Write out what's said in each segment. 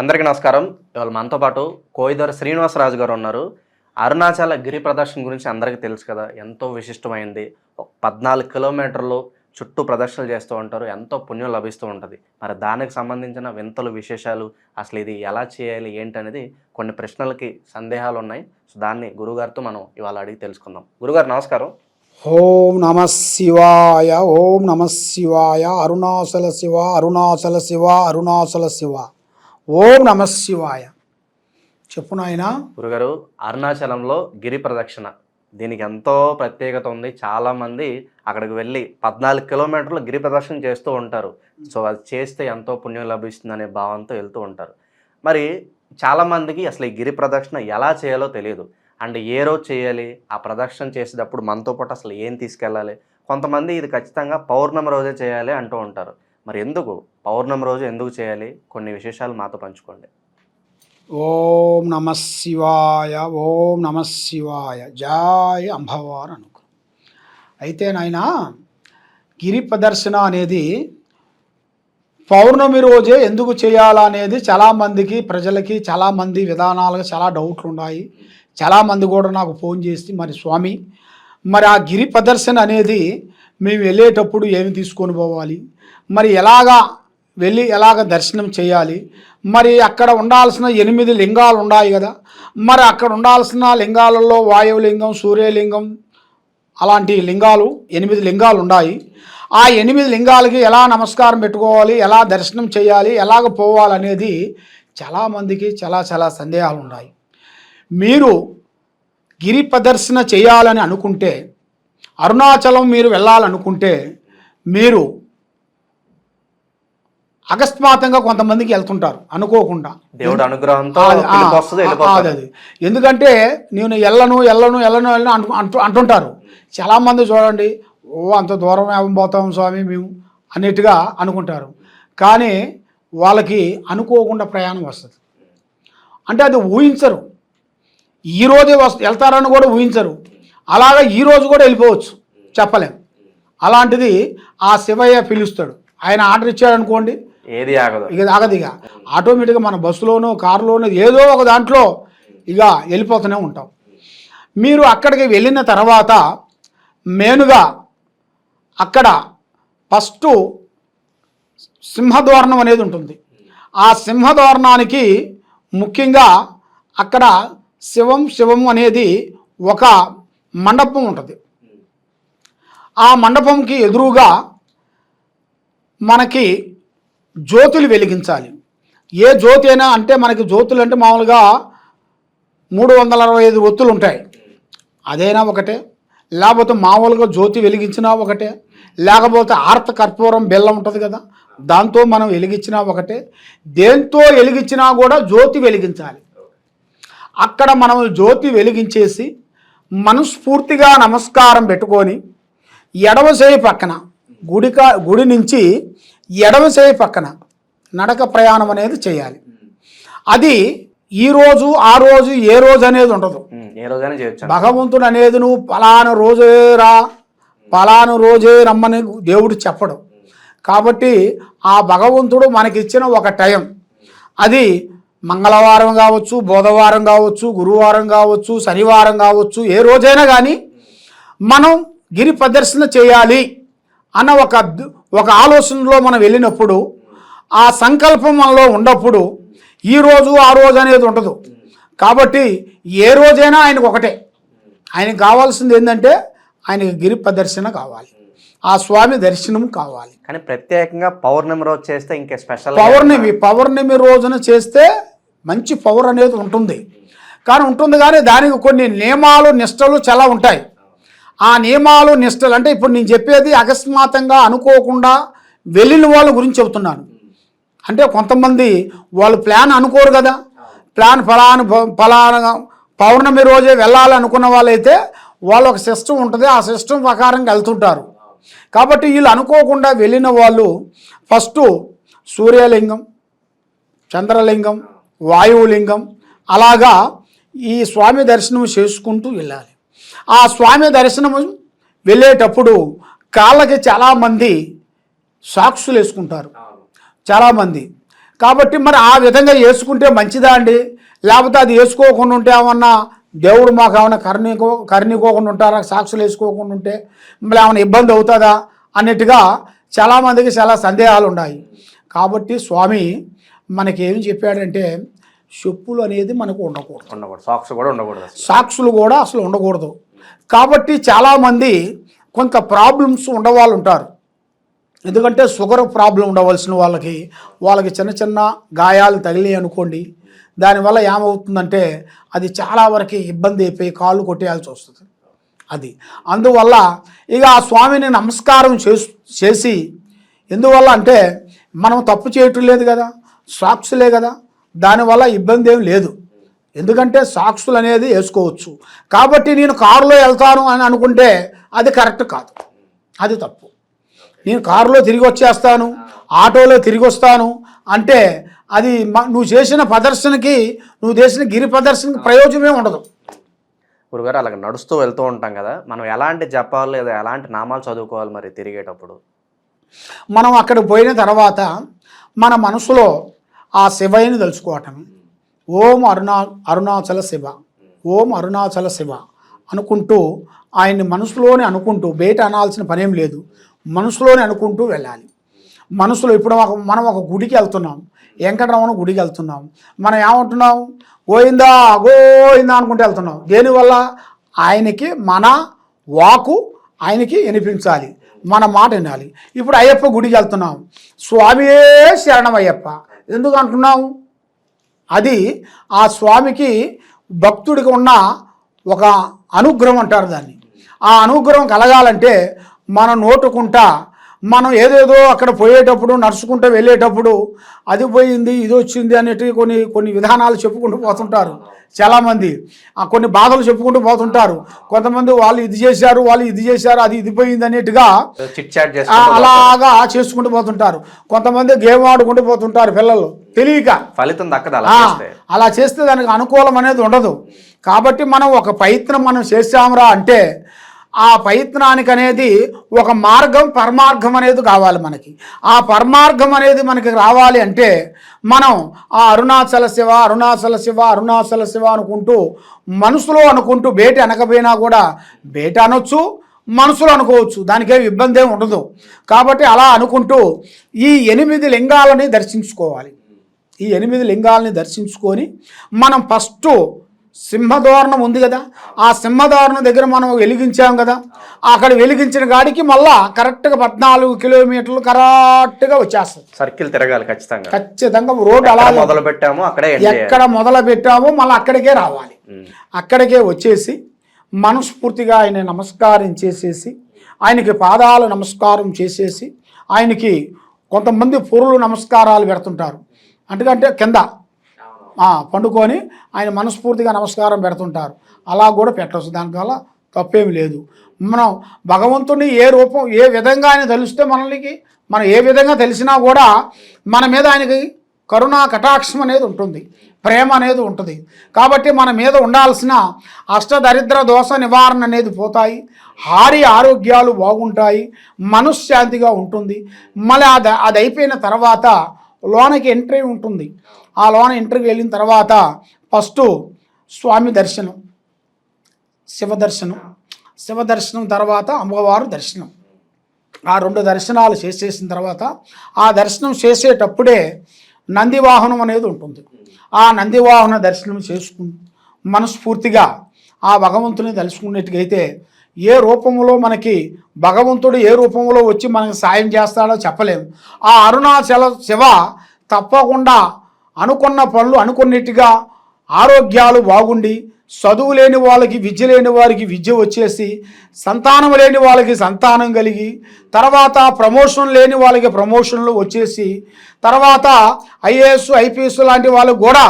అందరికీ నమస్కారం. ఇవాళ మనతో పాటు కోయిదర శ్రీనివాసరాజు గారు ఉన్నారు. అరుణాచల గిరి ప్రదర్శన గురించి అందరికీ తెలుసు కదా ఎంతో విశిష్టమైంది. పద్నాలుగు కిలోమీటర్లు చుట్టూ ప్రదర్శనలు చేస్తూ ఉంటారు ఎంతో పుణ్యం లభిస్తూ ఉంటుంది. మరి దానికి సంబంధించిన వింతలు విశేషాలు అసలు ఇది ఎలా చేయాలి ఏంటనేది కొన్ని ప్రశ్నలకి సందేహాలు ఉన్నాయి. సో దాన్ని గురుగారితో మనం ఇవాళ అడిగి తెలుసుకుందాం. గురుగారు నమస్కారం. ఓం నమ శివాయ ఓం నమ శివాయ అరుణాచల శివ అరుణాచల శివ అరుణాచల శివ. ఓం నమ శివాయ. చెప్పు నాయన. గురుగారు అరుణాచలంలో గిరి ప్రదక్షిణ. దీనికి ఎంతో ప్రత్యేకత ఉంది. చాలామంది అక్కడికి వెళ్ళి పద్నాలుగు కిలోమీటర్లు గిరి ప్రదక్షిణ చేస్తూ ఉంటారు. సో అది చేస్తే ఎంతో పుణ్యం లభిస్తుంది అనే భావంతో వెళ్తూ ఉంటారు. మరి చాలామందికి అసలు ఈ గిరి ప్రదక్షిణ ఎలా చేయాలో తెలియదు. అండ్ ఏ రోజు చేయాలి? ఆ ప్రదక్షిణ చేసేటప్పుడు మనతో పాటు అసలు ఏం తీసుకెళ్ళాలి? కొంతమంది ఇది ఖచ్చితంగా పౌర్ణమి రోజే చేయాలి అంటూ ఉంటారు. మరి ఎందుకు? పౌర్ణమి రోజు ఎందుకు చేయాలి? కొన్ని విశేషాలు మాతో పంచుకోండి. ఓం నమ శివాయ ఓం నమ శివాయ. జాయ్ అంబవారు అనుకు. అయితే నాయనా గిరి ప్రదర్శన అనేది పౌర్ణమి రోజే ఎందుకు చేయాలనేది చాలామందికి ప్రజలకి చాలామంది విధానాలుగా చాలా డౌట్లు ఉన్నాయి చాలామంది కూడా నాకు ఫోన్ చేసి మరి స్వామి మరి ఆ గిరి ప్రదర్శన అనేది మేము వెళ్ళేటప్పుడు ఏమి తీసుకొని పోవాలి? మరి ఎలాగా వెళ్ళి ఎలాగ దర్శనం చేయాలి? మరి అక్కడ ఉండాల్సిన ఎనిమిది లింగాలు ఉన్నాయి కదా. మరి అక్కడ ఉండాల్సిన లింగాలలో వాయులింగం సూర్యలింగం అలాంటి లింగాలు ఎనిమిది లింగాలు ఉన్నాయి. ఆ ఎనిమిది లింగాలకి ఎలా నమస్కారం పెట్టుకోవాలి? ఎలా దర్శనం చేయాలి? ఎలాగ పోవాలనేది చాలామందికి చాలా చాలా సందేహాలు ఉన్నాయి. మీరు గిరి ప్రదర్శన చేయాలని అనుకుంటే అరుణాచలం మీరు వెళ్ళాలనుకుంటే మీరు అకస్మాత్తంగా కొంతమందికి వెళ్తుంటారు అనుకోకుండా. దేవుడు అనుగ్రహంతో అది- ఎందుకంటే నేను ఎల్లను ఎల్లను ఎల్లను ఎల్లను అంటు అంటు అంటుంటారు. చాలామంది చూడండి ఓ అంత దూరం ఏమని పోతాం స్వామి మేము అన్నట్టుగా అనుకుంటారు. కానీ వాళ్ళకి అనుకోకుండా ప్రయాణం వస్తుంది. అంటే అది ఊహించరు. ఈ రోజే వస్త వెళ్తారని కూడా ఊహించరు. అలాగా ఈ రోజు కూడా వెళ్ళిపోవచ్చు. చెప్పలేం. అలాంటిది ఆ శివయ్య పిలుస్తాడు. ఆయన ఆర్డర్ ఇచ్చాడు అనుకోండి ఏది ఆగదు. ఇక ఆగదు ఇక. ఆటోమేటిక్గా మన బస్సులోనో కారులోనో ఏదో ఒక దాంట్లో ఇక వెళ్ళిపోతూనే ఉంటాం. మీరు అక్కడికి వెళ్ళిన తర్వాత మెయిన్గా అక్కడ ఫస్ట్ సింహద్వారణం అనేది ఉంటుంది. ఆ సింహద్వారణానికి ముఖ్యంగా అక్కడ శివం శివం అనేది ఒక మండపం ఉంటుంది. ఆ మండపంకి ఎదురుగా మనకి జ్యోతులు వెలిగించాలి. ఏ జ్యోతి అయినా అంటే మనకి జ్యోతులు అంటే మామూలుగా మూడు వందల అరవై ఐదు ఒత్తులు ఉంటాయి. అదైనా ఒకటే. లేకపోతే మామూలుగా జ్యోతి వెలిగించినా ఒకటే. లేకపోతే ఆర్త కర్పూరం బెల్లం ఉంటుంది కదా దాంతో మనం వెలిగించినా ఒకటే. దేంతో వెలిగించినా కూడా జ్యోతి వెలిగించాలి. అక్కడ మనం జ్యోతి వెలిగించేసి మనస్ఫూర్తిగా నమస్కారం పెట్టుకొని ఎడమ చేయి పక్కన గుడిక గుడి నుంచి ఎడమ చేయి పక్కన నడక ప్రయాణం అనేది చేయాలి. అది ఈ రోజు ఆ రోజు ఏ రోజు అనేది ఉండదు. భగవంతుడు అనేది నువ్వు పలానా రోజే రా పలానా రోజే రమ్మని దేవుడు చెప్పడు. కాబట్టి ఆ భగవంతుడు మనకిచ్చిన ఒక టైం. అది మంగళవారం కావచ్చు బుధవారం కావచ్చు గురువారం కావచ్చు శనివారం కావచ్చు ఏ రోజైనా కానీ మనం గిరి ప్రదర్శన చేయాలి అన్న ఒక ఒక ఆలోచనలో మనం వెళ్ళినప్పుడు ఆ సంకల్పం మనలో ఉన్నప్పుడు ఈ రోజు ఆ రోజు అనేది ఉండదు. కాబట్టి ఏ రోజైనా ఆయనకు ఒకటే. ఆయనకు కావాల్సింది ఏంటంటే ఆయనకి గిరి ప్రదర్శన కావాలి. ఆ స్వామి దర్శనం కావాలి. కానీ ప్రత్యేకంగా పౌర్ణమి రోజు చేస్తే ఇంకా స్పెషల్ పౌర్ణమి పౌర్ణమి రోజున చేస్తే మంచి పవర్ అనేది ఉంటుంది. కానీ ఉంటుంది కానీ దానికి కొన్ని నియమాలు నిష్టలు చాలా ఉంటాయి. ఆ నియమాలు నిష్టలు అంటే ఇప్పుడు నేను చెప్పేది అకస్మాత్తంగా అనుకోకుండా వెళ్ళిన వాళ్ళ గురించి చెబుతున్నాను. అంటే కొంతమంది వాళ్ళు ప్లాన్ అనుకోరు కదా. ప్లాన్ ఫలాను ఫలానా పౌర్ణమి రోజే వెళ్ళాలనుకున్న వాళ్ళైతే వాళ్ళ ఒక సిస్టమ్ ఉంటుంది. ఆ సిస్టమ్ ప్రకారంగా వెళ్తుంటారు. కాబట్టి వీళ్ళు అనుకోకుండా వెళ్ళిన వాళ్ళు ఫస్ట్ సూర్యలింగం చంద్రలింగం వాయువులింగం. అలాగా ఈ స్వామి దర్శనం చేసుకుంటూ వెళ్ళాలి. ఆ స్వామి దర్శనం వెళ్ళేటప్పుడు కాళ్ళకి చాలామంది సాక్సులు వేసుకుంటారు. చాలామంది. కాబట్టి మరి ఆ విధంగా వేసుకుంటే మంచిదా అండి? లేకపోతే అది వేసుకోకుండా ఉంటే ఏమన్నా దేవుడు మాకు ఏమైనా కరుణికో కరుణికోకుండా ఉంటారా? సాక్షులు వేసుకోకుండా ఉంటే మళ్ళీ ఏమైనా ఇబ్బంది అవుతుందా? అన్నట్టుగా చాలామందికి చాలా సందేహాలు ఉన్నాయి. కాబట్టి స్వామి మనకి ఏం చెప్పాడంటే చెప్పులు అనేది మనకు ఉండకూడదు. ఉండకూడదు. సాక్స్ కూడా ఉండకూడదు సాక్షులు కూడా అసలు ఉండకూడదు. కాబట్టి చాలామంది కొంత ప్రాబ్లమ్స్ ఉండవాళ్ళు ఉంటారు ఎందుకంటే షుగర్ ప్రాబ్లం ఉండవలసిన వాళ్ళకి వాళ్ళకి చిన్న చిన్న గాయాలు తగిలి అనుకోండి దానివల్ల ఏమవుతుందంటే అది చాలా వరకు ఇబ్బంది అయిపోయి కాళ్ళు కొట్టేయాల్సి వస్తుంది. అది. అందువల్ల ఇక ఆ స్వామిని నమస్కారం చేసి చేసి ఎందువల్ల అంటే మనం తప్పు చేయటం లేదు కదా. సాక్షులే కదా. దానివల్ల ఇబ్బంది ఏం లేదు. ఎందుకంటే సాక్షులు అనేది వేసుకోవచ్చు. కాబట్టి నేను కారులో వెళ్తాను అని అనుకుంటే అది కరెక్ట్ కాదు. అది తప్పు. నేను కారులో తిరిగి వచ్చేస్తాను ఆటోలో తిరిగి వస్తాను అంటే అది నువ్వు చేసిన ప్రదర్శనకి నువ్వు చేసిన గిరి ప్రదర్శనకి ప్రయోజనమే ఉండదు. గురుగారు అలాగ నడుస్తూ వెళ్తూ ఉంటాం కదా. మనం ఎలాంటి జపాలు లేదా ఎలాంటి నామాలు చదువుకోవాలి మరి తిరిగేటప్పుడు? మనం అక్కడ పోయిన తర్వాత మన మనసులో ఆ శివయ్యని తలుచుకోవటం. ఓం అరుణా అరుణాచల శివ ఓం అరుణాచల శివ అనుకుంటూ ఆయన్ని మనసులోనే అనుకుంటూ బయట అనాల్సిన పనేం లేదు. మనసులోనే అనుకుంటూ వెళ్ళాలి. మనసులో ఇప్పుడు ఒక మనం ఒక గుడికి వెళ్తున్నాం. వెంకటరమణ గుడికి వెళ్తున్నాం. మనం ఏమంటున్నాం? గోయిందా గోయిందా అనుకుంటూ వెళ్తున్నాం. దేనివల్ల? ఆయనకి మన వాకు ఆయనకి వినిపించాలి. మన మాట వినాలి. ఇప్పుడు అయ్యప్ప గుడికి వెళ్తున్నాం. స్వామియే శరణం అయ్యప్ప ఎందుకు అంటున్నావు? అది ఆ స్వామికి భక్తుడికి ఉన్న ఒక అనుగ్రహం అంటారు దాన్ని. ఆ అనుగ్రహం కలగాలంటే మన నోటుకుంటా మనం ఏదేదో అక్కడ పోయేటప్పుడు నడుచుకుంటూ వెళ్ళేటప్పుడు అది పోయింది ఇది వచ్చింది అనేటి కొన్ని కొన్ని విధానాలు చెప్పుకుంటూ పోతుంటారు చాలామంది. కొన్ని బాధలు చెప్పుకుంటూ పోతుంటారు. కొంతమంది వాళ్ళు ఇది చేశారు వాళ్ళు ఇది చేశారు అది ఇది పోయింది అనేట్టుగా అలాగా చేసుకుంటూ పోతుంటారు. కొంతమంది గేమ్ ఆడుకుంటూ పోతుంటారు పిల్లలు తెలియక. ఫలితం దక్కదు అలా చేస్తే. దానికి అనుకూలం అనేది ఉండదు. కాబట్టి మనం ఒక ప్రయత్నం మనం చేసాంరా అంటే ఆ ప్రయత్నానికి అనేది ఒక మార్గం పరమార్గం అనేది కావాలి మనకి. ఆ పరమార్గం అనేది మనకి రావాలి అంటే మనం ఆ అరుణాచల శివ అరుణాచల శివ అరుణాచల శివ అనుకుంటూ మనసులో అనుకుంటూ బేట అనకపోయినా కూడా బేట అనొచ్చు మనసులో అనుకోవచ్చు. దానికేం ఇబ్బంది ఏమి ఉండదు. కాబట్టి అలా అనుకుంటూ ఈ ఎనిమిది లింగాలని దర్శించుకోవాలి. ఈ ఎనిమిది లింగాలని దర్శించుకొని మనం ఫస్ట్ సింహదోరణం ఉంది కదా. ఆ సింహదోరణం దగ్గర మనం వెలిగించాం కదా. అక్కడ వెలిగించిన గాడికి మళ్ళా కరెక్ట్గా పద్నాలుగు కిలోమీటర్లు కరెక్ట్గా వచ్చేస్తుంది. సర్కిల్ తిరగాలి ఖచ్చితంగా. ఖచ్చితంగా రోడ్డు అలాగే మొదలు పెట్టామో అక్కడే. ఎక్కడ మొదలు పెట్టామో మళ్ళీ అక్కడికే రావాలి. అక్కడికే వచ్చేసి మనస్ఫూర్తిగా ఆయన నమస్కారం చేసేసి ఆయనకి పాదాలు నమస్కారం చేసేసి ఆయనకి కొంతమంది పొరులు నమస్కారాలు పెడుతుంటారు. ఎందుకంటే కింద పండుకొని ఆయన మనస్ఫూర్తిగా నమస్కారం పెడుతుంటారు. అలా కూడా పెట్టవచ్చు దానివల్ల తప్పేమి లేదు. మనం భగవంతుని ఏ రూపం ఏ విధంగా ఆయన తెలిస్తే మనల్ని మనం ఏ విధంగా తెలిసినా కూడా మన మీద ఆయనకి కరుణా కటాక్షం అనేది ఉంటుంది. ప్రేమ అనేది ఉంటుంది. కాబట్టి మన మీద ఉండాల్సిన అష్టదరిద్ర దోష నివారణ అనేది పోతాయి. హారి ఆరోగ్యాలు బాగుంటాయి. మనశ్శాంతిగా ఉంటుంది. మళ్ళీ అది అది అయిపోయిన తర్వాత లోనకి ఎంట్రీ ఉంటుంది. ఆ లోన ఇంటర్కి వెళ్ళిన తర్వాత ఫస్ట్ స్వామి దర్శనం శివ దర్శనం. శివ దర్శనం తర్వాత అమ్మవారు దర్శనం. ఆ రెండు దర్శనాలు చేసేసిన తర్వాత ఆ దర్శనం చేసేటప్పుడే నందివాహనం అనేది ఉంటుంది. ఆ నందివాహన దర్శనం చేసుకు మనస్ఫూర్తిగా ఆ భగవంతుని తెలుసుకున్నట్టుగైతే ఏ రూపంలో మనకి భగవంతుడు ఏ రూపంలో వచ్చి మనకి సాయం చేస్తాడో చెప్పలేము ఆ అరుణాచల శివ తప్పకుండా అనుకున్న పనులు అనుకున్నట్టుగా ఆరోగ్యాలు బాగుండి చదువు లేని వాళ్ళకి విద్య లేని వారికి విద్య వచ్చేసి సంతానం లేని వాళ్ళకి సంతానం కలిగి తర్వాత ప్రమోషన్ లేని వాళ్ళకి ప్రమోషన్లు వచ్చేసి తర్వాత ఐఏఎస్ ఐపీఎస్ లాంటి వాళ్ళకు కూడా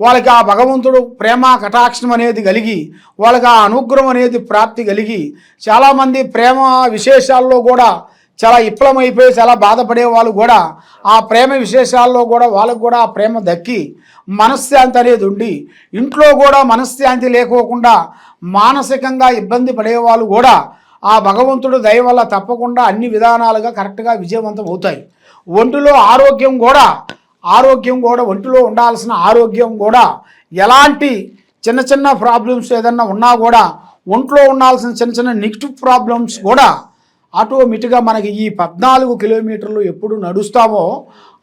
వాళ్ళకి ఆ భగవంతుడు ప్రేమ కటాక్షం అనేది కలిగి వాళ్ళకి ఆ అనుగ్రహం అనేది ప్రాప్తి కలిగి చాలామంది ప్రేమ విశేషాల్లో కూడా చాలా అయిపోయి చాలా బాధపడే వాళ్ళు కూడా ఆ ప్రేమ విశేషాల్లో కూడా వాళ్ళకు కూడా ఆ ప్రేమ దక్కి మనశ్శాంతి అనేది ఉండి ఇంట్లో కూడా మనశ్శాంతి లేకోకుండా మానసికంగా ఇబ్బంది పడేవాళ్ళు కూడా ఆ భగవంతుడు దయ వల్ల తప్పకుండా అన్ని విధానాలుగా కరెక్ట్గా విజయవంతం అవుతాయి. ఒంటిలో ఆరోగ్యం కూడా ఆరోగ్యం కూడా ఒంటిలో ఉండాల్సిన ఆరోగ్యం కూడా ఎలాంటి చిన్న చిన్న ప్రాబ్లమ్స్ ఏదన్నా ఉన్నా కూడా ఒంట్లో ఉండాల్సిన చిన్న చిన్న నెగిటివ్ ప్రాబ్లమ్స్ కూడా ఆటోమేటిక్గా మనకి ఈ పద్నాలుగు కిలోమీటర్లు ఎప్పుడు నడుస్తామో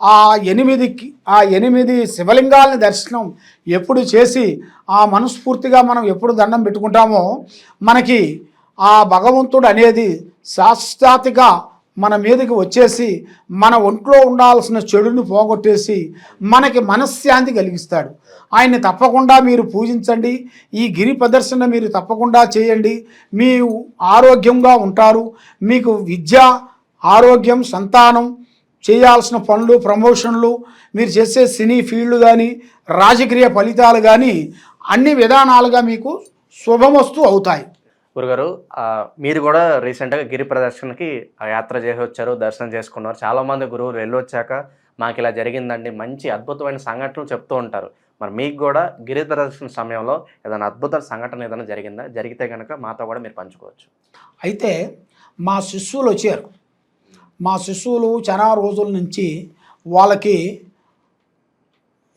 ఆ ఎనిమిది ఆ ఎనిమిది శివలింగాలని దర్శనం ఎప్పుడు చేసి ఆ మనస్ఫూర్తిగా మనం ఎప్పుడు దండం పెట్టుకుంటామో మనకి ఆ భగవంతుడు అనేది శాశ్వతగా మన మీదకి వచ్చేసి మన ఒంట్లో ఉండాల్సిన చెడుని పోగొట్టేసి మనకి మనశ్శాంతి కలిగిస్తాడు. ఆయన్ని తప్పకుండా మీరు పూజించండి. ఈ గిరి ప్రదర్శన మీరు తప్పకుండా చేయండి. మీ ఆరోగ్యంగా ఉంటారు. మీకు విద్య ఆరోగ్యం సంతానం చేయాల్సిన పనులు ప్రమోషన్లు మీరు చేసే సినీ ఫీల్డ్ కానీ రాజకీయ ఫలితాలు కానీ అన్ని విధానాలుగా మీకు శుభమస్తు అవుతాయి. గురుగారు మీరు కూడా రీసెంట్గా గిరి ప్రదర్శనకి యాత్ర చేసి వచ్చారు దర్శనం చేసుకున్నారు. చాలామంది గురువులు వెళ్ళొచ్చాక మాకు ఇలా జరిగిందండి మంచి అద్భుతమైన సంఘటనలు చెప్తూ ఉంటారు. మరి మీకు కూడా గిరి ప్రదర్శన సమయంలో ఏదైనా అద్భుత సంఘటన ఏదైనా జరిగిందా? జరిగితే కనుక మాతో కూడా మీరు పంచుకోవచ్చు. అయితే మా శిష్యులు వచ్చారు. మా శిష్యులు చాలా రోజుల నుంచి వాళ్ళకి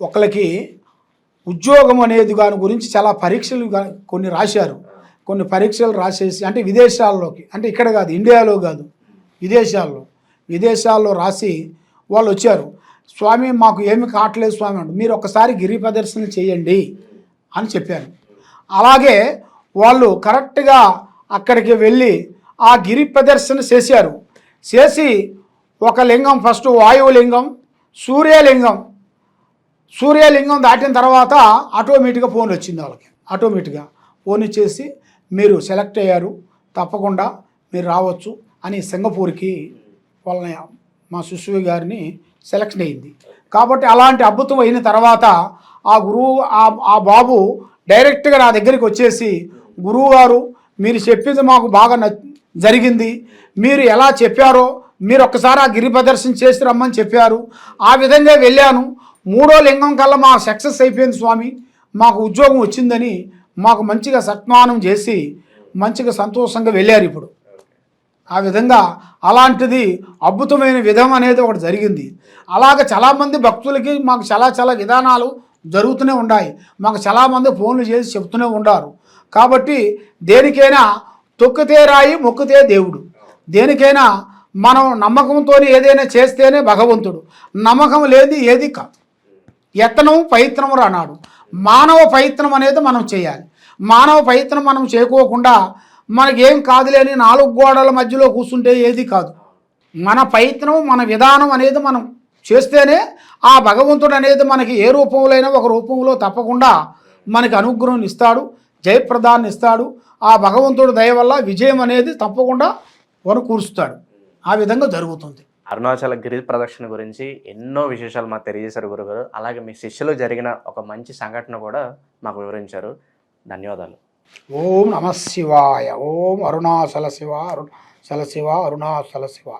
ఒకరికి ఉద్యోగం అనేది దాని గురించి చాలా పరీక్షలు కొన్ని రాశారు. కొన్ని పరీక్షలు రాసేసి అంటే విదేశాల్లోకి అంటే ఇక్కడ కాదు ఇండియాలో కాదు విదేశాల్లో విదేశాల్లో రాసి వాళ్ళు వచ్చారు. స్వామి మాకు ఏమి కావట్లేదు స్వామి అంటే మీరు ఒకసారి గిరి ప్రదర్శన చేయండి అని చెప్పారు. అలాగే వాళ్ళు కరెక్ట్గా అక్కడికి వెళ్ళి ఆ గిరి ప్రదర్శన చేశారు. చేసి ఒక లింగం ఫస్ట్ వాయువు లింగం సూర్యలింగం సూర్యలింగం దాటిన తర్వాత ఆటోమేటిక్గా ఫోన్ వచ్చింది వాళ్ళకి. ఆటోమేటిక్గా ఫోన్ ఇచ్చేసి మీరు సెలెక్ట్ అయ్యారు తప్పకుండా మీరు రావచ్చు అని సింగపూర్కి వాళ్ళని మా శిశువు గారిని సెలెక్షన్ అయింది. కాబట్టి అలాంటి అద్భుతం అయిన తర్వాత ఆ గురువు ఆ ఆ బాబు డైరెక్ట్గా నా దగ్గరికి వచ్చేసి గురువు గారు మీరు చెప్పింది మాకు బాగా జరిగింది. మీరు ఎలా చెప్పారో మీరు ఒక్కసారి ఆ గిరి ప్రదర్శన చేసి రమ్మని చెప్పారు. ఆ విధంగా వెళ్ళాను. మూడో లింగం కల్లా మా సక్సెస్ అయిపోయింది స్వామి. మాకు ఉద్యోగం వచ్చిందని మాకు మంచిగా సత్మానం చేసి మంచిగా సంతోషంగా వెళ్ళారు ఇప్పుడు. ఆ విధంగా అలాంటిది అద్భుతమైన విధం అనేది ఒకటి జరిగింది. అలాగ చాలామంది భక్తులకి మాకు చాలా చాలా విధానాలు జరుగుతూనే ఉన్నాయి. మాకు చాలామంది ఫోన్లు చేసి చెప్తూనే ఉన్నారు. కాబట్టి దేనికైనా తొక్కితే రాయి మొక్కితే దేవుడు. దేనికైనా మనం నమ్మకంతో ఏదైనా చేస్తేనే భగవంతుడు. నమ్మకం లేని ఏది కాదు. యత్నం ప్రయత్నం అన్నాడు మానవ ప్రయత్నం అనేది మనం చేయాలి. మానవ ప్రయత్నం మనం చేయకోకుండా మనకేం కాదులేని నాలుగు గోడల మధ్యలో కూర్చుంటే ఏది కాదు. మన ప్రయత్నం మన విధానం అనేది మనం చేస్తేనే ఆ భగవంతుడు అనేది మనకి ఏ రూపంలోనైనా ఒక రూపంలో తప్పకుండా మనకి అనుగ్రహం ఇస్తాడు జయప్రదాన్ని ఇస్తాడు. ఆ భగవంతుడు దయ వల్ల విజయం అనేది తప్పకుండా వనకూరుస్తాడు ఆ విధంగా జరుగుతుంది. అరుణాచల గిరి ప్రదక్షిణ గురించి ఎన్నో విశేషాలు మాకు తెలియజేశారు గురుగారు. అలాగే మీ శిష్యులు జరిగిన ఒక మంచి సంఘటన కూడా మాకు వివరించారు. ధన్యవాదాలు. ఓం నమ శివాయ ఓం అరుణాచల శివ అరుణాచల శివ అరుణాచల శివ.